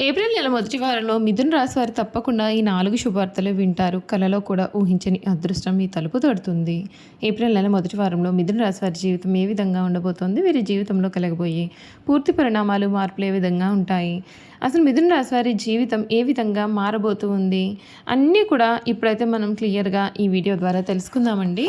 April నెల మొదటి వారంలో మిథున రాశి వారు తప్పకుండా ఈ నాలుగు శుభార్తలు వింటారు. కలలో కూడా ఊహించని అదృష్టం మీ తలుపు తడుతుంది. ఏప్రిల్ నెల మొదటి వారంలో మిథున రాశి వారి జీవితం ఏ విధంగా ఉండబోతోంది? వీరి జీవితంలో కలగబోయే పూర్తి పరిణామాలు మార్పులు ఏ విధంగా ఉంటాయి? అసలు మిథున రాశి వారి జీవితం ఏ విధంగా మారబోతూ ఉంది అన్నీ కూడా ఇప్పుడైతే మనం క్లియర్గా ఈ వీడియో ద్వారా తెలుసుకుందామండి.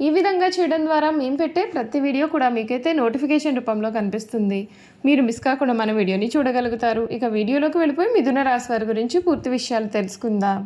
ఈ విధంగా చేయడం ద్వారా మేము పెట్టే ప్రతి వీడియో కూడా మీకైతే నోటిఫికేషన్ రూపంలో కనిపిస్తుంది. మీరు మిస్ కాకుండా మన వీడియోని చూడగలుగుతారు. ఇక వీడియోలోకి వెళ్ళిపోయి మిథున రాశి వారి గురించి పూర్తి విషయాలు తెలుసుకుందాం.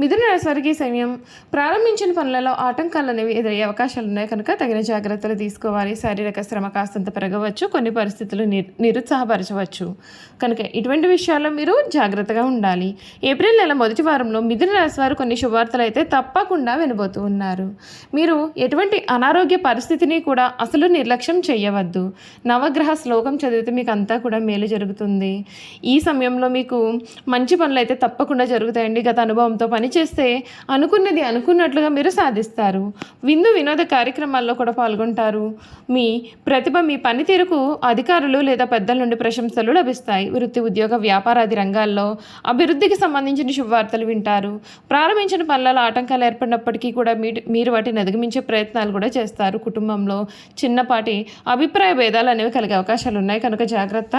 మిథున రాశి వారికి సమయం ప్రారంభించిన పనులలో ఆటంకాలు అనేవి ఎదురయ్యే అవకాశాలు ఉన్నాయి కనుక తగిన జాగ్రత్తలు తీసుకోవాలి. శారీరక శ్రమ కాస్తంత పెరగవచ్చు. కొన్ని పరిస్థితులు ని నిరుత్సాహపరచవచ్చు. కనుక ఇటువంటి విషయాల్లో మీరు జాగ్రత్తగా ఉండాలి. ఏప్రిల్ నెల మొదటి వారంలో మిథున రాశి వారు కొన్ని శుభార్తలు అయితే తప్పకుండా వినబోతూ ఉన్నారు. మీరు ఎటువంటి అనారోగ్య పరిస్థితిని కూడా అసలు నిర్లక్ష్యం చేయవద్దు. నవగ్రహ శ్లోకం చదివితే మీకు అంతా కూడా మేలు జరుగుతుంది. ఈ సమయంలో మీకు మంచి పనులు అయితే తప్పకుండా జరుగుతాయండి. గత అనుభవంతో పనిచేస్తే అనుకున్నది అనుకున్నట్లుగా మీరు సాధిస్తారు. విందు వినోద కార్యక్రమాల్లో కూడా పాల్గొంటారు. మీ ప్రతిభ మీ పనితీరుకు అధికారులు లేదా పెద్దల నుండి ప్రశంసలు లభిస్తాయి. వృత్తి ఉద్యోగ వ్యాపారాది రంగాల్లో అభివృద్ధికి సంబంధించిన శుభవార్తలు వింటారు. ప్రారంభించిన పనులలో ఆటంకాలు ఏర్పడినప్పటికీ కూడా మీరు మీరు వాటిని అధిగమించే ప్రయత్నాలు కూడా చేస్తారు. కుటుంబంలో చిన్నపాటి అభిప్రాయ భేదాలు అనేవి కలిగే అవకాశాలు ఉన్నాయి. కనుక జాగ్రత్త.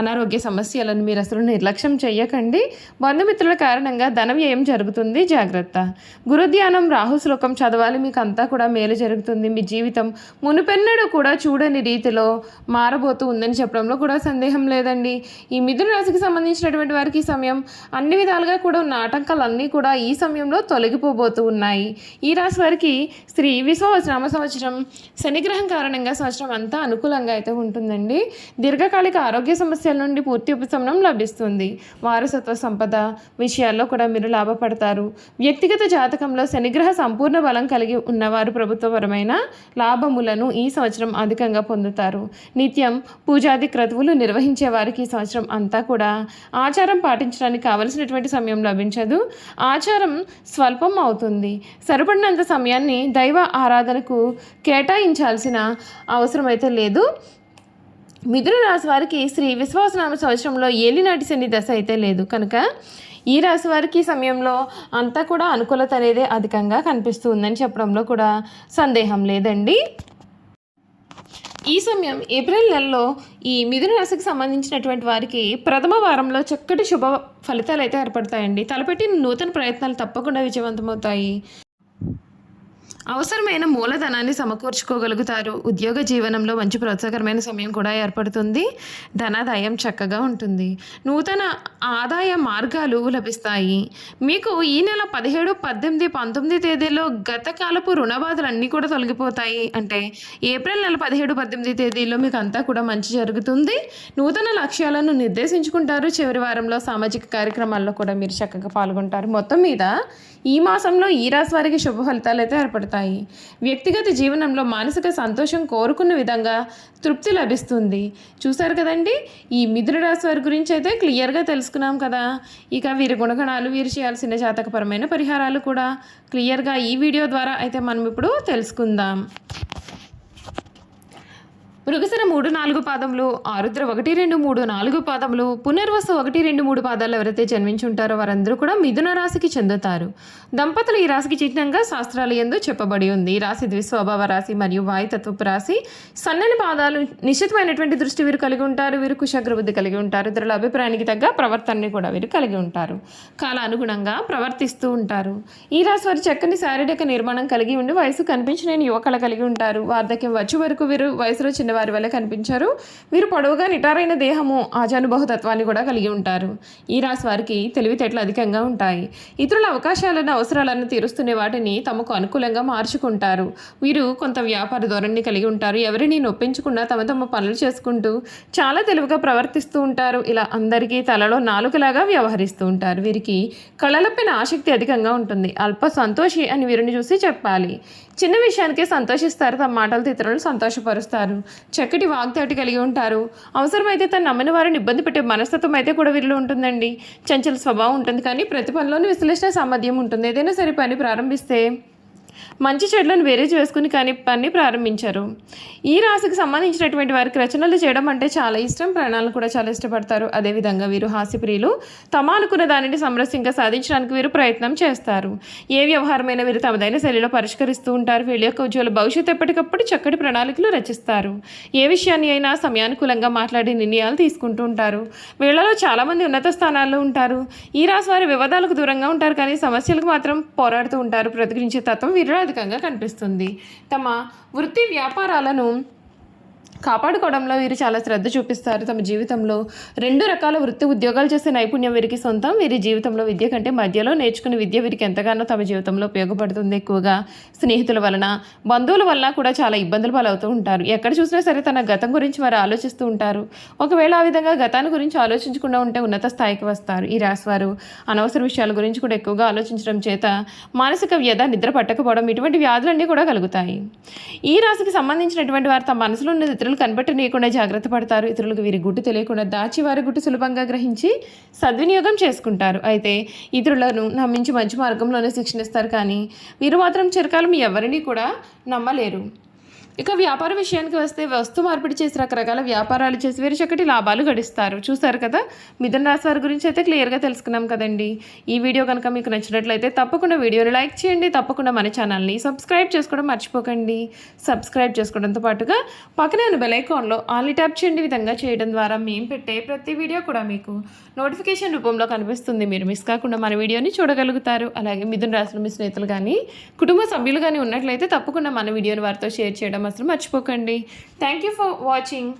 అనారోగ్య సమస్యలను మీరు అసలు నిర్లక్ష్యం చేయకండి బంధుమిత్రుల కారణంగా ధన వ్యయం జరుగుతుంది. జాగ్రత్త. గురుధ్యానం రాహు శ్లోకం చదవాలి. మీకు అంతా కూడా మేలు జరుగుతుంది. మీ జీవితం మునుపెన్నడూ కూడా చూడని రీతిలో మారబోతూ ఉందని చెప్పడంలో కూడా సందేహం లేదండి. ఈ మిథున రాశికి సంబంధించినటువంటి వారికి ఈ సమయం అన్ని విధాలుగా కూడా ఉన్న ఆటంకాలన్నీ కూడా ఈ సమయంలో తొలగిపోబోతూ ఉన్నాయి. ఈ రాశి వారికి శ్రీ విశ్వవసనామ సంవత్సరం శనిగ్రహం కారణంగా సంవత్సరం అంతా అనుకూలంగా అయితే ఉంటుందండి. దీర్ఘకాలిక ఆరోగ్య సమస్యల నుండి పూర్తి ఉపశమనం లభిస్తుంది. వారసత్వ సంపద విషయాల్లో కూడా మీరు లాభపడతారు. వ్యక్తిగత జాతకంలో శనిగ్రహ సంపూర్ణ బలం కలిగి ఉన్నవారు ప్రభుత్వపరమైన లాభములను ఈ సంవత్సరం అధికంగా పొందుతారు. నిత్యం పూజాది క్రతువులు నిర్వహించే వారికి ఈ సంవత్సరం అంతా కూడా ఆచారం పాటించడానికి కావలసినటువంటి సమయం లభించదు. ఆచారం స్వల్పం అవుతుంది. సరిపడినంత సమయాన్ని దైవ ఆరాధనకు కేటాయించాల్సిన అవసరం అయితే లేదు. మిథున రాశి వారికి శ్రీ విశ్వాసనామ సంవత్సరంలో ఏలినాటి శని దశ అయితే లేదు. కనుక ఈ రాశి వారికి ఈ సమయంలో అంతా కూడా అనుకూలత అనేది అధికంగా కనిపిస్తూ ఉందని చెప్పడంలో కూడా సందేహం లేదండి. ఈ సమయం ఏప్రిల్ నెలలో ఈ మిథున రాశికి సంబంధించినటువంటి వారికి ప్రథమ వారంలో చక్కటి శుభ ఫలితాలు అయితే ఏర్పడతాయండి. తలపెట్టిన నూతన ప్రయత్నాలు తప్పకుండా విజయవంతమవుతాయి. అవసరమైన మూలధనాన్ని సమకూర్చుకోగలుగుతారు. ఉద్యోగ జీవనంలో మంచి ప్రోత్సాహకరమైన సమయం కూడా ఏర్పడుతుంది. ధనాదాయం చక్కగా ఉంటుంది. నూతన ఆదాయ మార్గాలు లభిస్తాయి. మీకు ఈ నెల పదిహేడు పద్దెనిమిది పంతొమ్మిది తేదీలో గత కాలపు రుణబాధలు అన్నీ కూడా తొలగిపోతాయి. అంటే ఏప్రిల్ నెల పదిహేడు పద్దెనిమిది తేదీలో మీకు అంతా కూడా మంచి జరుగుతుంది. నూతన లక్ష్యాలను నిర్దేశించుకుంటారు. చివరి వారంలో సామాజిక కార్యక్రమాల్లో కూడా మీరు చక్కగా పాల్గొంటారు. మొత్తం మీద ఈ మాసంలో ఈ రాశి వారికి శుభ ఫలితాలు అయితే ఏర్పడతాయి. వ్యక్తిగత జీవనంలో మానసిక సంతోషం కోరుకున్న విధంగా తృప్తి లభిస్తుంది. చూసారు కదండి? ఈ మిథున రాశి వారి గురించి అయితే క్లియర్గా తెలుసుకున్నాం కదా. ఇక వీరి గుణగణాలు వీరు చేయాల్సిన జాతకపరమైన పరిహారాలు కూడా క్లియర్గా ఈ వీడియో ద్వారా అయితే మనం ఇప్పుడు తెలుసుకుందాం. మృగశిర మూడు నాలుగు పాదములు ఆరుద్ర ఒకటి రెండు మూడు నాలుగు పాదములు పునర్వసు ఒకటి రెండు మూడు పాదాలు ఎవరైతే జన్మించుంటారో వారందరూ కూడా మిథున రాశికి చెందుతారు. దంపతులు ఈ రాశికి చిహ్నంగా శాస్త్రాలు ఎందు చెప్పబడి ఉంది. ఈ రాశి ద్విస్వభావ రాశి మరియు వాయుతత్వపు రాశి. సన్నని పాదాలు నిశ్చితమైనటువంటి దృష్టి వీరు కలిగి ఉంటారు. వీరు కుశగ్రబుద్ధి కలిగి ఉంటారు. ఇతరుల అభిప్రాయానికి తగ్గ ప్రవర్తనని కూడా వీరు కలిగి ఉంటారు. కాలానుగుణంగా ప్రవర్తిస్తూ ఉంటారు. ఈ రాశి వారి చక్కని శారీరక నిర్మాణం కలిగి ఉండి వయసు కనిపించిన యువకళ కలిగి ఉంటారు. వార్ధక్యం వచ్చే వరకు వీరు వయసులో చిన్న వారి వల్ల కనిపించారు. వీరు పొడవుగా నిటారైన దేహము ఆజానుభవతత్వాన్ని కూడా కలిగి ఉంటారు. ఈ రాశి వారికి తెలివితేటలు అధికంగా ఉంటాయి. ఇతరుల అవకాశాలను అవసరాలను తీరుస్తునే వాటిని తమకు అనుకూలంగా మార్చుకుంటారు. వీరు కొంత వ్యాపార ధోరణిని కలిగి ఉంటారు. ఎవరిని నొప్పించకుండా తమ తమ పనులు చేసుకుంటూ చాలా తెలివిగా ప్రవర్తిస్తూ ఉంటారు. ఇలా అందరికీ తలలో నాలుగులాగా వ్యవహరిస్తూ ఉంటారు. వీరికి కళలపైన ఆసక్తి అధికంగా ఉంటుంది. అల్ప సంతోషి అని వీరిని చూసి చెప్పాలి. చిన్న విషయానికే సంతోషిస్తారు తమ మాటలతో ఇతరులను సంతోషపరుస్తారు. చక్కటి వాగ్దాటి కలిగి ఉంటారు. అవసరమైతే తను నమ్మిన వారిని ఇబ్బంది పెట్టే మనస్తత్వం అయితే కూడా వీరిలో ఉంటుందండి. చంచల స్వభావం ఉంటుంది కానీ ప్రతి పనిలోని విశ్లేషణ సామర్థ్యం ఉంటుంది. ఏదైనా సరే పని ప్రారంభిస్తే మంచి చెడులను వేరే చేసుకుని కానీ పని ప్రారంభించారు. ఈ రాశికి సంబంధించినటువంటి వారికి రచనలు చేయడం అంటే చాలా ఇష్టం. ప్రాణాలను కూడా చాలా ఇష్టపడతారు. అదేవిధంగా వీరు హాస్యప్రియులు. తమ అనుకున్న దానిని సమరస్యంగా సాధించడానికి వీరు ప్రయత్నం చేస్తారు. ఏ వ్యవహారమైన వీరు తమదైన శైలిలో పరిష్కరిస్తూ ఉంటారు. వీళ్ళ యొక్క ఉజ్వల భవిష్యత్తు ఎప్పటికప్పుడు చక్కటి ప్రణాళికలు రచిస్తారు. ఏ విషయాన్ని అయినా సమయానుకూలంగా మాట్లాడి నిర్ణయాలు తీసుకుంటూ ఉంటారు. వీళ్ళలో చాలామంది ఉన్నత స్థానాల్లో ఉంటారు. ఈ రాశి వారి వివాదాలకు దూరంగా ఉంటారు కానీ సమస్యలకు మాత్రం పోరాడుతూ ఉంటారు. ప్రతిఘటించే తత్వం వీరు అధికంగా కనిపిస్తుంది. తమ వృత్తి వ్యాపారాలను కాపాడుకోవడంలో వీరు చాలా శ్రద్ధ చూపిస్తారు. తమ జీవితంలో రెండు రకాల వృత్తి ఉద్యోగాలు చేసే నైపుణ్యం వీరికి సొంతం. వీరి జీవితంలో విద్య కంటే మధ్యలో నేర్చుకునే విద్య వీరికి ఎంతగానో తమ జీవితంలో ఉపయోగపడుతుంది ఎక్కువగా. స్నేహితుల వలన బంధువుల వలన కూడా చాలా ఇబ్బందులు పాలవుతూ ఉంటారు. ఎక్కడ చూసినా సరే తన గతం గురించి వారు ఆలోచిస్తూ ఉంటారు. ఒకవేళ ఆ విధంగా గతాన్ని గురించి ఆలోచించకుండా ఉంటే ఉన్నత స్థాయికి వస్తారు. ఈ రాశివారు అనవసర విషయాల గురించి కూడా ఎక్కువగా ఆలోచించడం చేత మానసిక వ్యధ నిద్ర పట్టకపోవడం ఇటువంటి వ్యాధులన్నీ కూడా కలుగుతాయి. ఈ రాశికి సంబంధించినటువంటి వారు తమ మనసులో ఉన్న ఇతరులు కనబట్టనీయకుండా జాగ్రత్త పడతారు. ఇతరులకు వీరి గుట్టు తెలియకుండా దాచి వారి గుట్టు సులభంగా గ్రహించి సద్వినియోగం చేసుకుంటారు. అయితే ఇతరులను నమ్మించి మంచి మార్గంలోనే శిక్షణిస్తారు. కానీ వీరు మాత్రం చిరకాలం ఎవరిని కూడా నమ్మలేరు. ఇక వ్యాపార విషయానికి వస్తే వస్తు మార్పిడి చేసి రకరకాల వ్యాపారాలు చేసి వీరు చక్కటి లాభాలు గడిస్తారు. చూసారు కదా? మిథున రాశి వారి గురించి అయితే క్లియర్గా తెలుసుకున్నాం కదండి. ఈ వీడియో కనుక మీకు నచ్చినట్లయితే తప్పకుండా వీడియోని లైక్ చేయండి. తప్పకుండా మన ఛానల్ని సబ్స్క్రైబ్ చేసుకోవడం మర్చిపోకండి. సబ్స్క్రైబ్ చేసుకోవడంతో పాటుగా పక్కనే ఉన్న బెలైకాన్లో ఆల్ ట్యాప్ చేయండి. విధంగా చేయడం ద్వారా మేము పెట్టే ప్రతి వీడియో కూడా మీకు నోటిఫికేషన్ రూపంలో కనిపిస్తుంది. మీరు మిస్ కాకుండా మన వీడియోని చూడగలుగుతారు. అలాగే మిథున రాశులు మీ స్నేహితులు కానీ కుటుంబ సభ్యులు కానీ ఉన్నట్లయితే తప్పకుండా మన వీడియోని వారితో షేర్ చేయడం మాత్రం మర్చిపోకండి. Thank you for watching